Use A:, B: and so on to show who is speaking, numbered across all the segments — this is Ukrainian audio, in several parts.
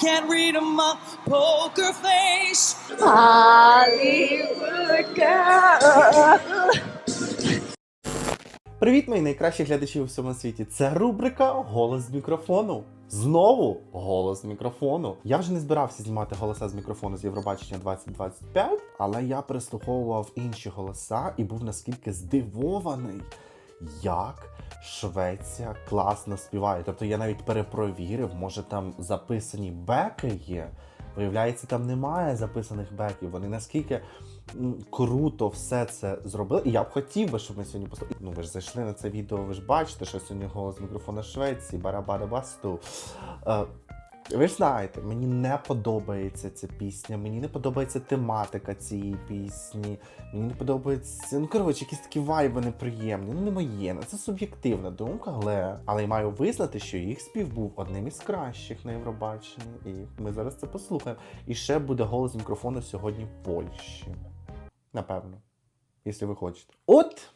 A: can't read my poker face.
B: Hollywood girl.
C: Привіт, мої найкращі глядачі у всьому світі. Це рубрика Голос з мікрофону. Знову голос з мікрофону. Я вже не збирався знімати голоса з мікрофону з Євробачення 2025, але я прислуховував інші голоса і був наскільки здивований, як Швеція класно співає. Тобто я навіть перепровірив, може там записані беки є. Виявляється, там немає записаних беків. Вони наскільки круто все це зробили. І я б хотів би, щоб ми сьогодні послухали. Ну ви ж зайшли на це відео, ви ж бачите, що сьогодні голос мікрофона Швеції, барабара басту. Ви ж знаєте, мені не подобається ця пісня, мені не подобається тематика цієї пісні, мені не подобається. Ну, коротше, якісь такі вайби неприємні. Ну, не моє, ну, це суб'єктивна думка, але. Але я маю визнати, що їх спів був одним із кращих на Євробаченні. І ми зараз це послухаємо. І ще буде голос мікрофону сьогодні в Польщі. Напевно, якщо ви хочете. От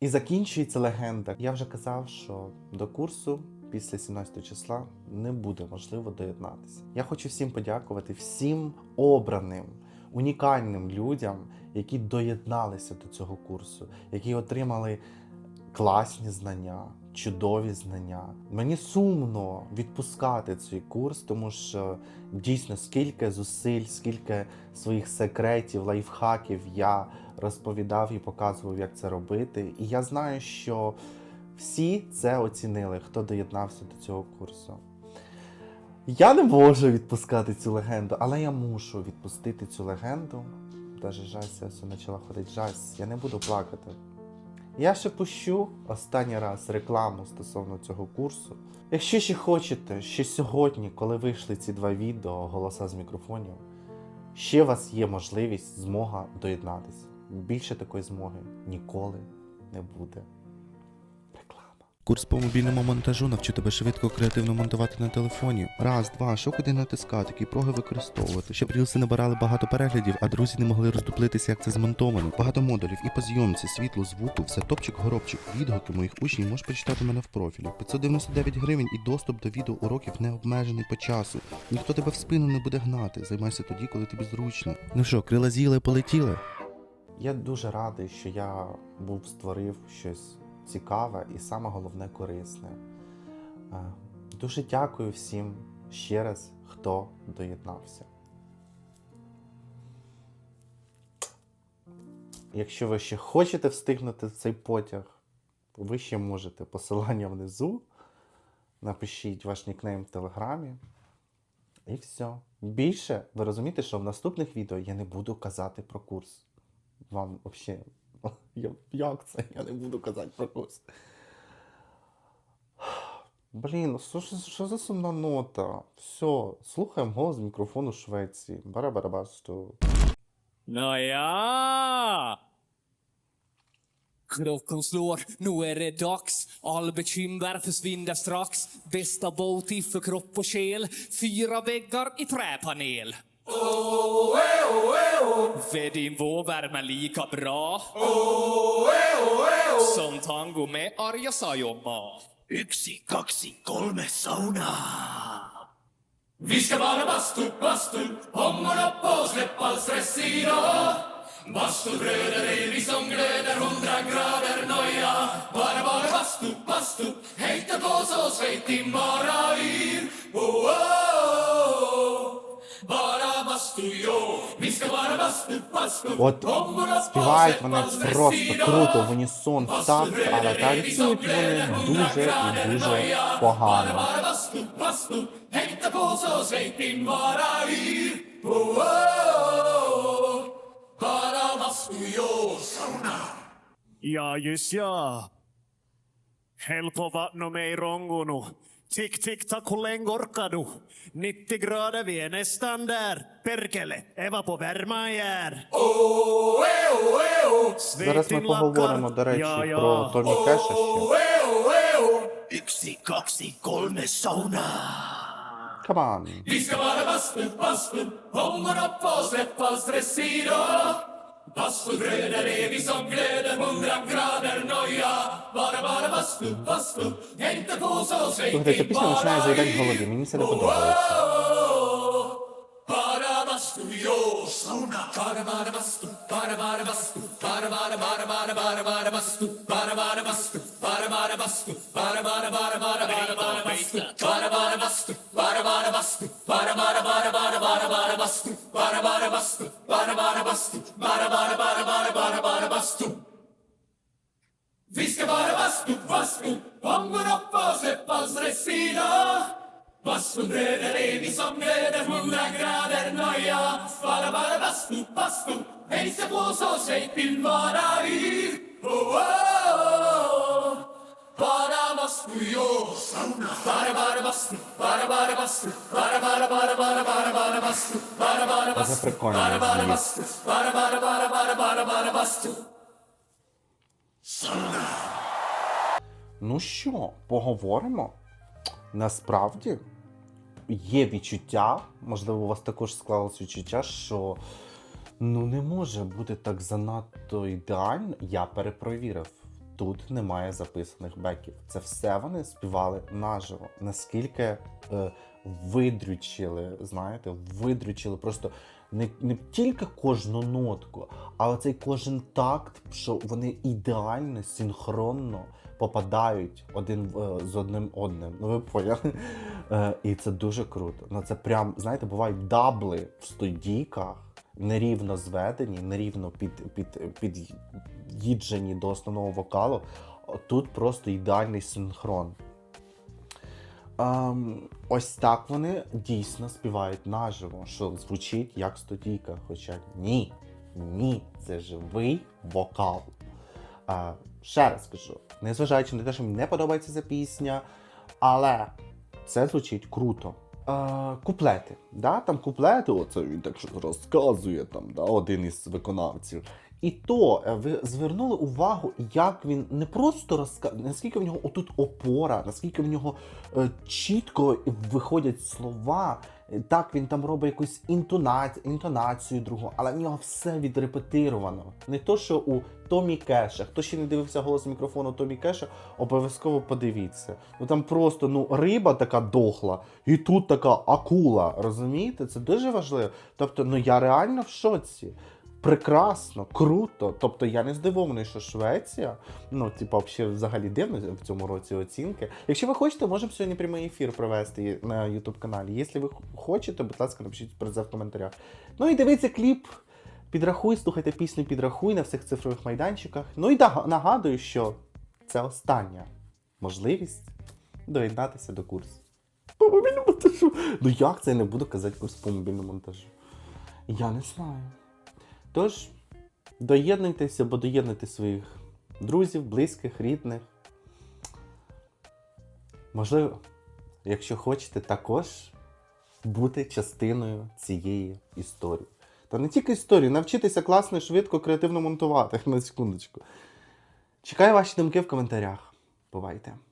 C: і закінчується легенда. Я вже казав, що до курсу після 17 числа не буде можливо доєднатися. Я хочу всім подякувати, всім обраним, унікальним людям, які доєдналися до цього курсу, які отримали класні знання, чудові знання. Мені сумно відпускати цей курс, тому що дійсно скільки зусиль, скільки своїх секретів, лайфхаків я розповідав і показував, як це робити. І я знаю, що всі це оцінили, хто доєднався до цього курсу. Я не можу відпускати цю легенду, але я мушу відпустити цю легенду. Даже жася все почала ходити жась. Я не буду плакати. Я ще пущу останній раз рекламу стосовно цього курсу. Якщо ще хочете, ще сьогодні, коли вийшли ці два відео голоса з мікрофонів, ще у вас є можливість, змога доєднатися. Більше такої змоги ніколи не буде.
D: Курс по мобільному монтажу навчу тебе швидко креативно монтувати на телефоні. Раз, два, що куди натискати, які проги використовувати, щоб рілси набирали багато переглядів, а друзі не могли роздуплитися, як це змонтовано. Багато модулів і по зйомці, світлу, звуку, все топчик, горобчик. Відгуки моїх учнів можеш почитати у мене в профілі. 599 гривень і доступ до відео уроків не обмежений по часу. Ніхто тебе в спину не буде гнати. Займайся тоді, коли тобі зручно. Ну що, крила з'їли, полетіли?
C: Я дуже радий, що я був створив щось цікаве і саме головне корисне. Е, Дуже дякую всім ще раз, хто доєднався. Якщо ви ще хочете встигнути цей потяг, ви ще можете посилання внизу. Напишіть ваш нікнейм в телеграмі. І все. Більше ви розумієте, що в наступних відео я не буду казати про курс. Вам взагалі. Я, як це? Я не буду казати про курс. Блін, ну що, що за сумна нота? Все, слухаємо голос з мікрофону Швеції. Барабарабасту.
A: Nåja! Klockan slår, nu är det dags. All bekymmer försvinner strax. Bästa Boti för kropp och själ. Fyra väggar i träpanel. För din vårvärme lika bra som tango med Arja Saijonmaa. Yksi, kaksi, kolme, sauna. Vi ska vara bastu, bastu, hommorna på, släpp all stress idag. Bastubröder är vi som glöder, hundra grader noja. Bara, bara bastu, bastu, hejta på så svett din bara yr. Oh, oh.
C: От
A: Hommorna på,
C: співають
A: släpp
C: вони
A: all stress
C: просто
A: idag.
C: круто, в унісон в такт, але танцюють вони дуже і дуже погано.
A: Bara bastu, bastu, hejta på så svett din bara yr. Oh, oh, oh. Bara bastu, jo, sauna.
E: Ja, just ja. Häll på vattnet med i rongo Tick, tick, tack, hur länge orkar du? 90 grader, vi är nästan där. Perkele, Eva på värma är.
A: Oh, eh, oh, eh, oh.
C: Зараз ми поговоримо, до речі,
E: Ja, ja.
C: про Томі Кеша ще.
A: Oh, eh, oh, eh, oh. Yksi, kaksi, kolme, sauna.
C: Come on.
A: Vi ska vara bastu, bastu, hommorna på, släpp all stress Vastu credere, vi son credere, un gran crader noia. Bara bara vastu, vastu, niente cosa
C: sei Słuchajcie, piszę zaczynają zagrać w Hologie, mi się to podobało.
A: Bara vastu, yo, sauna. Bara bara vastu, bara bara vastu, bara bara bara bara bara bara vastu, bara bara vastu, bara bara vastu, bara bara bara bara bara bara vastu, bara bara vastu, bara bara vastu, bara bara bara bara bara bara vastu, bara bara vastu, bara bara vastu. stress idag. Bastun bröder är vi som glöder, hundra grader noja. Bara, bara bastu, bastu. Hejsa på så säg till vara yr. Oh, oh, oh. Bara bastu, jo, sauna. Bara, bara bastu, bara, bara bastu. Bara, bara, bara, bara, bara, bara bastu. Bara, bara
C: Це
A: bastu,
C: прикольно.
A: bara, bara
C: звісно.
A: bastu. Bara, bara, bara, bara, bara, bara bastu.
C: Ну що, поговоримо? Насправді є відчуття, можливо, у вас також склалось відчуття, що ну не може бути так занадто ідеально. Я перепровірив. Тут немає записаних беків. Це все вони співали наживо. Наскільки е, видрючили, знаєте, видрючили просто не, не тільки кожну нотку, а оцей кожен такт, що вони ідеально, синхронно попадають один е, з одним одним. Ну ви поняли? Е, і це дуже круто. Ну це прям, знаєте, бувають дабли в студійках, нерівно зведені, нерівно під, під, під'їджені до основного вокалу. Тут просто ідеальний синхрон. Ем, ось так вони дійсно співають наживо, що звучить як студійка. Хоча ні, ні, це живий вокал. А, ще раз кажу, незважаючи на те, що мені не подобається ця пісня, але це звучить круто. А, куплети. Да? Там куплети, оце він так що розказує там, да, один із виконавців. І то е, ви звернули увагу, як він не просто розказує, наскільки в нього отут опора, наскільки в нього е, чітко виходять слова. Е, Так, він там робить якусь інтонацію, інтонацію другу, але в нього все відрепетировано. Не то, що у Томі Кеша. Хто ще не дивився голос мікрофону Томі Кеша, обов'язково подивіться. Ну там просто ну риба така дохла, і тут така акула. Розумієте? Це дуже важливо. Тобто, ну я реально в шоці. Прекрасно, круто. Тобто я не здивований, що Швеція, ну, типу, взагалі, дивно в цьому році оцінки. Якщо ви хочете, можемо сьогодні прямий ефір провести на YouTube каналі. Якщо ви хочете, будь ласка, напишіть про це в коментарях. Ну і дивіться кліп. Підрахуй, слухайте пісню Підрахуй на всіх цифрових майданчиках. Ну і нагадую, що це остання можливість доєднатися до курсу. По мобільному монтажу. Ну як це я не буду казати курс по мобільному монтажу? Я не знаю. Тож, доєднуйтеся, або доєднуйте своїх друзів, близьких, рідних. Можливо, якщо хочете також бути частиною цієї історії. Та не тільки історії, навчитися класно, швидко, креативно монтувати. На секундочку. Чекаю ваші думки в коментарях. Бувайте!